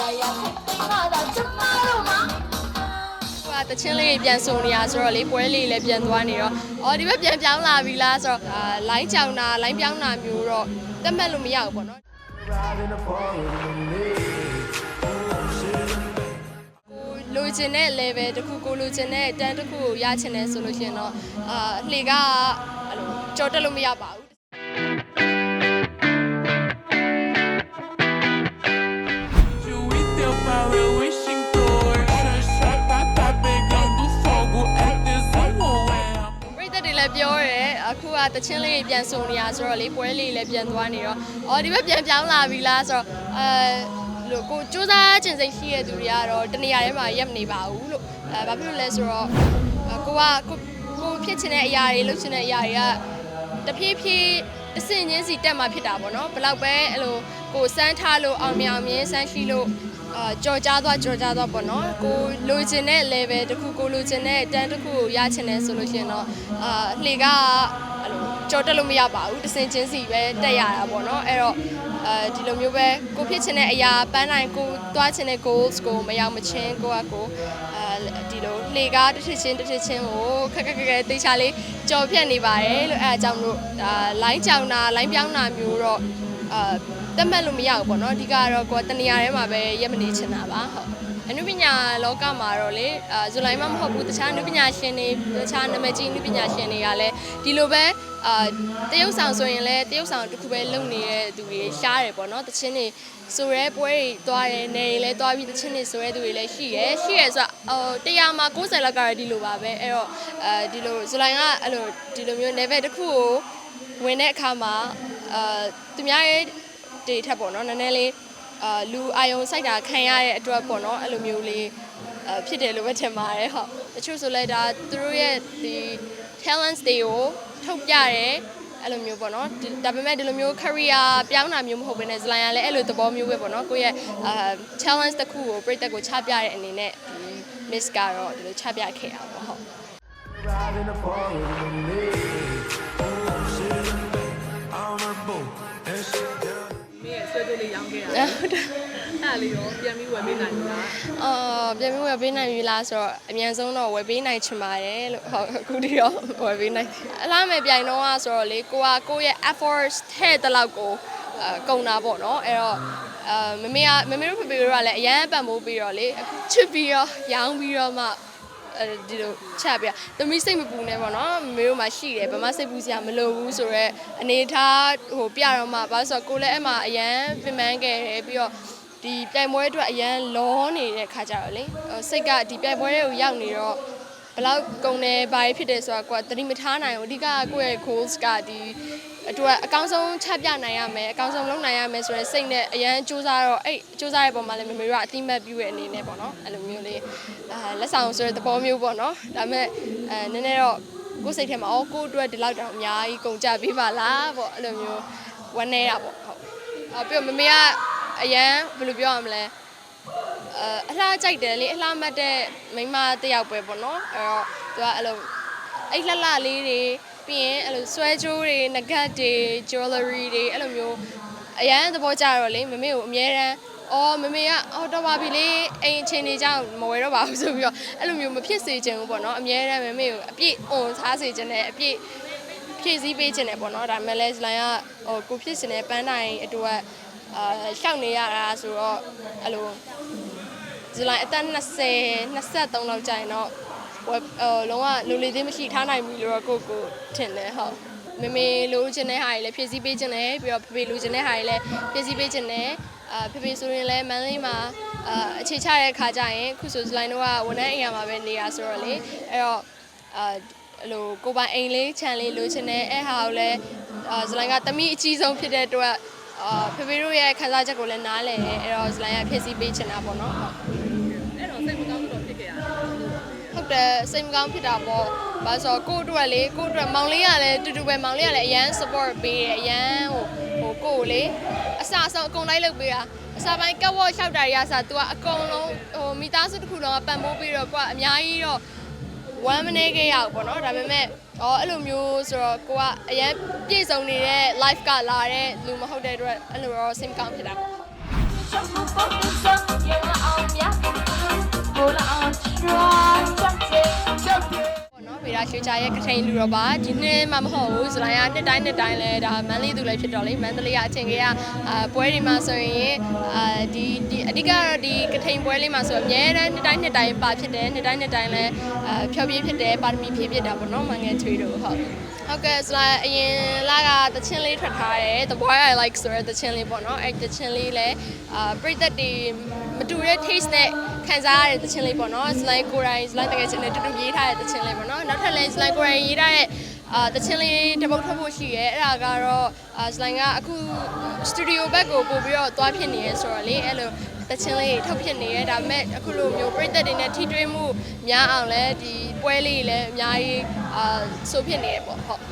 ရာရာငါသာကျမတို့မှာဟိုကတချင်းလေးပြန်ဆုံနေရဆိုတော့လေပွဲလေးလည်းပြန်သွားနေတော့အော်ဒီဘက်ပြန်ပြောင်းလာပြီလားဆိုတော့အာလိုင်းချောင်တာလိုင်းပြောင်းတာမျိုးတော့တတ်မှတ်လို့မရဘူးပေါ့နော်လိုချင်တဲ့ level တခုကိုလိုချင်တဲ့တန်းတခုကိုရချင်တယ်ဆိုလို့ရှင်တော့အာလှေကအဲ့လိုကြော်တက်လို့မရပါဘူး အခုကတချင်းလေးပြန်စုံနေရဆိုတော့လေပွဲလေးလည်းပြန်သွားနေတော့အော်ဒီဘက်ပြန်ပြောင်းလာပြီလားဆိုတော့အဲလို့ကိုစူးစမ်းခြင်းစိတ်ရှိတဲ့သူတွေကတော့တနေရာထဲမှာရပ်မနေပါဘူးလို့အဲဘာဖြစ်လို့လဲဆိုတော့အဲကိုကကိုကိုဖြစ်ချင်တဲ့အရာတွေလုပ်ချင်တဲ့အရာတွေကတဖြည်းဖြည်းအစင်ချင်းစီတက်มาဖြစ်တာပေါ့နော်ဘယ်လောက်ပဲအဲ့လိုကိုစမ်းထားလို့အောင်မြင်အောင်မြင်စမ်းရှိလို့ အာကြော်ကြားသွားကြော်ကြားသွားပေါ့နော်ကိုလိုချင်တဲ့ level တစ်ခုကိုလိုချင်တဲ့တန်းတစ်ခုကိုရချင်တယ်ဆိုလို့ရှိရင်တော့အာလှေကအဲ့လိုကြော်တက်လို့မရပါဘူးတစ်စင်ချင်းစီပဲတက်ရတာပေါ့နော်အဲ့တော့အဲဒီလိုမျိုးပဲကိုဖြစ်ချင်တဲ့အရာပန်းနိုင်ကိုသွားချင်တဲ့ goals ကိုမရောက်မချင်းကိုကကိုအဲဒီလိုလှေကားတစ်ထစ်ချင်းတစ်ထစ်ချင်းကိုခက်ခက်ခက်ခက်တေချာလေးကြော်ဖြတ်နေပါတယ်လို့အဲအကြောင်းလို့ဒါ line ကြောင်တာ line ပြောင်းတာမျိုးတော့ အာတက်မှတ်လို့မရဘူးပေါ့နော်အဓိကကတော့ကိုယ်တနေရာထဲမှာပဲရက်မနေချင်တာပါဟုတ်အနုပညာလောကမှာတော့လေအာဇူလိုင်းမမဟုတ်ဘူးတခြားအနုပညာရှင်တွေတခြားနာမည်ကြီးအနုပညာရှင်တွေကလည်းဒီလိုပဲအာတရုပ်ဆောင်ဆိုရင်လည်းတရုပ်ဆောင်တစ်ခုပဲလုပ်နေတဲ့သူတွေရှားတယ်ပေါ့နော်တချင်းတွေဆိုရဲပွဲတွေသွားတယ်နေရင်လည်းသွားပြီးတချင်းတွေဆိုရဲသူတွေလည်းရှိရယ်ရှိရယ်ဆိုတော့ဟိုတရားမှာ90လောက်ကတော့ဒီလိုပါပဲအဲ့တော့အဲဒီလိုဇူလိုင်းကအဲ့လိုဒီလိုမျိုး level တစ်ခုကိုဝင်တဲ့အခါမှာ အာသူများရဲ့တွေထက်ပေါ့နော်နည်းနည်းလေးအာလူအာယုံစိုက်တာခံရတဲ့အတွက်ပေါ့နော်အဲ့လိုမျိုးလေးအဖြစ်တယ်လို့ပဲထင်ပါတယ်ဟုတ်တချို့ဆိုလဲဒါသူတို့ရဲ့ဒီ talents တွေကိုထုတ်ပြတယ်အဲ့လိုမျိုးပေါ့နော်ဒီဒါပေမဲ့ဒီလိုမျိုး career ပြောင်းတာမျိုးမဟုတ်ဘဲနဲ့ဇလိုင်ကလည်းအဲ့လိုသဘောမျိုးပဲပေါ့နော်ကိုယ့်ရဲ့အာ challenge တစ်ခုကိုပြည့်တက်ကိုချပြတဲ့အနေနဲ့ဒီ miss ကတော့ဒီလိုချပြခဲ့တာပေါ့ဟုတ် ရောင်းခဲ့တာအဲ့ဒါလေးရောပြန်ပြီးဝယ်ပေးနိုင်ပြီလားအော်ပြန်ပြီးဝယ်ပေးနိုင်ပြီလားဆိုတော့အမြန်ဆုံးတော့ဝယ်ပေးနိုင်ချင်ပါတယ်လို့ဟုတ်အခုထိတော့ဝယ်ပေးနိုင်တယ်အလားမဲ့ပြိုင်တော့อ่ะဆိုတော့လေကိုကကိုယ့်ရဲ့ efforts ထဲ့တဲ့လောက်ကိုအကုန်တာပေါ့နော်အဲ့တော့အာမမေကမမေတို့ဖေဖေတို့ကလည်းအရန်ပံ့ပိုးပြီးတော့လေအခုချစ်ပြီးတော့ရောင်းပြီးတော့မှအဲ ဒီလိုချက်ပြသမီးစိတ်မပူနဲ့ပေါ့နော်မမေတို့မှရှိတယ်ဘာမှစိတ်ပူစရာမလိုဘူးဆိုတော့အနေထားဟိုပြတော့မှဘာလို့ဆိုတော့ကိုလည်းအဲ့မှာအရန်ပြင်ပန်းခဲ့တယ်ပြီးတော့ဒီပြိုင်ပွဲအတွက်အရန်လောနေတဲ့ခါကြတော့လေဟိုစိတ်ကဒီပြိုင်ပွဲတွေကိုရောက်နေတော့ ဘယ်လောက်ကုန်နေဘာဖြစ်တယ်ဆိုတာကိုကသတိမထားနိုင်ဘူးအဓိကကိုယ့်ရဲ့ goals ကဒီအတွက်အကောင်းဆုံးချပြနိုင်ရမယ်အကောင်းဆုံးလုပ်နိုင်ရမယ်ဆိုတဲ့စိတ်နဲ့အရန်စူးစမ်းတော့အဲ့စူးစမ်းတဲ့ပုံမှာလည်းမမေတို့ကအတိမတ်ပြုရဲ့အနေနဲ့ပေါ့နော်အဲ့လိုမျိုးလေးအဲလက်ဆောင်ဆိုတဲ့သဘောမျိုးပေါ့နော်ဒါပေမဲ့အဲနည်းနည်းတော့ကိုယ်စိတ်ထဲမှာအော်ကိုယ့်အတွက်ဒီလောက်တောင်အများကြီးကုန်ကြပေးပါလားပေါ့အဲ့လိုမျိုးဝမ်းနေတာပေါ့ဟုတ်အော်ပြီးတော့မမေကအရန်ဘယ်လိုပြောရမလဲ အအလှကြိုက်တယ်လေအလှမတ်တဲ့မိန်းမတစ်ယောက်ပဲပေါ့နော်အဲ့တော့သူကအဲ့လိုအဲ့လှလှလေးတွေပြီးရင်အဲ့လိုဆွဲကြိုးတွေနဂတ်တွေ jewelry တွေအဲ့လိုမျိုးအရန်သဘောကျတော့လေမမေကိုအမြဲတမ်းအော်မမေကအော်တော့ပါပြီလေအိမ်အချင်းနေကြောင်မဝယ်တော့ပါဘူးဆိုပြီးတော့အဲ့လိုမျိုးမဖြစ်စေချင်ဘူးပေါ့နော်အမြဲတမ်းမမေကိုအပြည့်အွန်ထားစေချင်တယ်အပြည့်ဖြည့်ဆည်းပေးချင်တယ်ပေါ့နော်ဒါပေမဲ့လဲဇလိုင်းကဟိုကိုဖြစ်စင်တဲ့ပန်းတိုင်းအတွက်အာရှောက်နေရတာဆိုတော့အဲ့လို ဇူလိုင်အသက်20 23လောက်ကြာရင်တော့ဟိုဟိုလုံးဝလူလေးသေးမရှိထားနိုင်ဘူးလို့တော့ကိုကိုထင်တယ်ဟုတ်မမေလိုချင်တဲ့ဟာတွေလည်းဖြည့်ဆည်းပေးခြင်းတယ်ပြီးတော့ဖေဖေလိုချင်တဲ့ဟာတွေလည်းဖြည့်ဆည်းပေးခြင်းတယ်အာဖေဖေဆိုရင်လည်းမန်လေးမှာအာအခြေချတဲ့ခါကျရင်ခုဆိုဇူလိုင်တော့ကဝန်ထမ်းအိမ်ရမှာပဲနေရဆိုတော့လေအဲ့တော့အာအဲ့လိုကိုပိုင်အိမ်လေးခြံလေးလိုချင်တယ်အဲ့ဟာကိုလည်းအာဇူလိုင်ကတမိအကြီးဆုံးဖြစ်တဲ့အတွက်အာဖေဖေတို့ရဲ့ခန်းစားချက်ကိုလည်းနားလည်တယ်အဲ့တော့ဇူလိုင်ကဖြည့်ဆည်းပေးချင်တာပေါ့နော်ဟုတ် ဟုတ်တယ်စိတ်မကောင်းဖြစ်တာပေါ့ဘာလို့ဆိုတော့ကိုယ့်အတွက်လေကိုယ့်အတွက်မောင်လေးကလည်းတူတူပဲမောင်လေးကလည်းအရန် support ပေးတယ်အရန်ဟိုဟိုကိုယ့်ကိုလေအစအဆုံးအကုန်လိုက်လုပ်ပေးတာအစပိုင်းကက်ဝေါ့လျှောက်တာရစ तू ကအကုန်လုံးဟိုမိသားစုတစ်ခုလုံးကပံ့ပိုးပြီးတော့ကိုကအများကြီးတော့1 minute ခဲ့ရအောင်ပေါ့နော်ဒါပေမဲ့အော်အဲ့လိုမျိုးဆိုတော့ကိုကအရန်ပြည့်စုံနေတဲ့ life ကလာတဲ့လူမဟုတ်တဲ့အတွက်အဲ့လိုတော့စိတ်မကောင်းဖြစ်တာပေါ့ နော်ဗေဒရွှေချာရဲ့ကထိန်လူတော့ပါဒီနှစ်မှမဟုတ်ဘူးဇလိုင်းကနှစ်တိုင်းနှစ်တိုင်းလဲဒါမန်လေးသူလည်းဖြစ်တော့လေမန္တလေးကအချိန်ကြီးကအာပွဲတွေမှာဆိုရင်အာဒီဒီ အဓိကတော့ဒီကထိန်ပွဲလေးမှာဆိုအများတန်းနှစ်တိုင်းနှစ်တိုင်းပါဖြစ်တယ်နှစ်တိုင်းနှစ်တိုင်းလဲအာဖြောပြဖြစ်တယ်ပါရမီဖြည့်ဖြစ်တာပေါ့နော်မငယ်ချွေးတို့ဟုတ်ဟုတ်ကဲ့ဇလိုင်းအရင်လာကတချင်းလေးထွက်ထားတယ် The Boy I Like ဆိုတဲ့တချင်းလေးပေါ့နော်အဲ့တချင်းလေးလဲအာပရိသတ်တွေမတူတဲ့ taste နဲ့ခံစားရတဲ့တချင်းလေးပေါ့နော်ဇလိုင်းကိုရိုင်းဇလိုင်းတကယ်ချင်းနဲ့တူတူရေးထားတဲ့တချင်းလေးပေါ့နော်နောက်ထပ်လဲဇလိုင်းကိုရိုင်းရေးထားတဲ့အာတချင်းလေးတစ်ပုတ်ထွက်ဖို့ရှိရဲအဲ့ဒါကတော့အာဇလိုင်းကအခုစတူဒီယိုဘက်ကိုပို့ပြီးတော့သွားဖြစ်နေရဲဆိုတော့လေအဲ့လို တချင်းလေးထုတ်ဖြစ်နေရဲဒါပေမဲ့အခုလိုမျိုးပရိသတ်တွေနဲ့ထိတွေ့မှုများအောင်လဲဒီပွဲလေးလည်းအများကြီးအာဆိုဖြစ်နေရပေါ့ဟုတ်